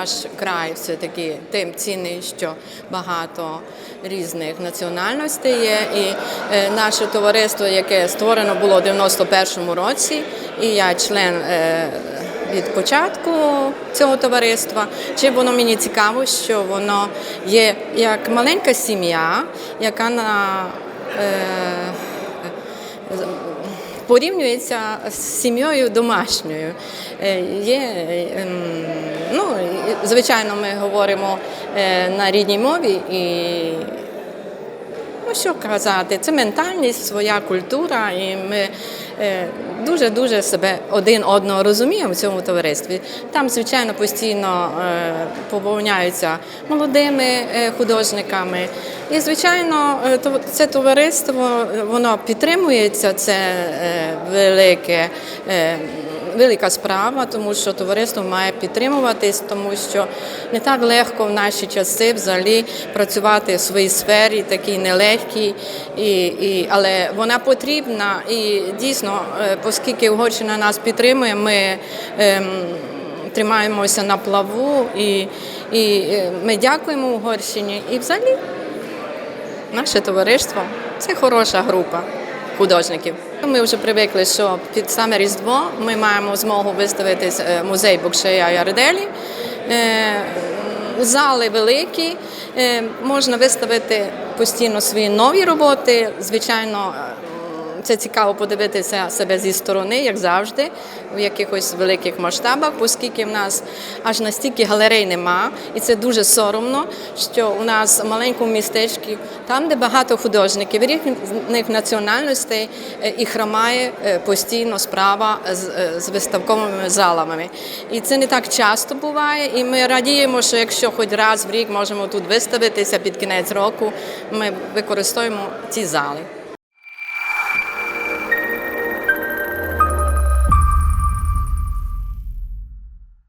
наш край все-таки тим цінний, що багато різних національностей є. І е, наше товариство, яке створено було в 91-му році, і я член. е, від початку цього товариства, чи воно мені цікаво, що воно є як маленька сім'я, яка на е, порівнюється з сім'єю домашньою. Є, ем, ну, звичайно, ми говоримо е, на рідній мові і ну що казати, це ментальність, своя культура, і ми е, дуже-дуже себе один одного розуміємо в цьому товаристві. Там, звичайно, постійно е, поповняються молодими художниками. І, звичайно, це товариство воно підтримується, це велике. Велика справа, тому що товариство має підтримуватись, тому що не так легко в наші часи взагалі працювати в своїй сфері, такій нелегкій, і, і, але вона потрібна. І дійсно, е, оскільки Угорщина нас підтримує, ми ем, тримаємося на плаву і, і е, ми дякуємо Угорщині. І взагалі наше товариство це хороша група художників. Ми вже привикли, що під саме Різдво ми маємо змогу виставити е, музей Букшея Ярделі. Е, Зали великі, е, можна виставити постійно свої нові роботи. Звичайно, це цікаво подивитися себе зі сторони, як завжди, у якихось великих масштабах, оскільки в нас аж настільки галерей нема, і це дуже соромно, що у нас в маленькому містечку, там, де багато художників різних національностей, е, і хромає е, постійно справа е, з виставковими залами. І це не так часто буває. І ми радіємо, що якщо хоч раз в рік можемо тут виставитися під кінець року, ми використовуємо ці зали.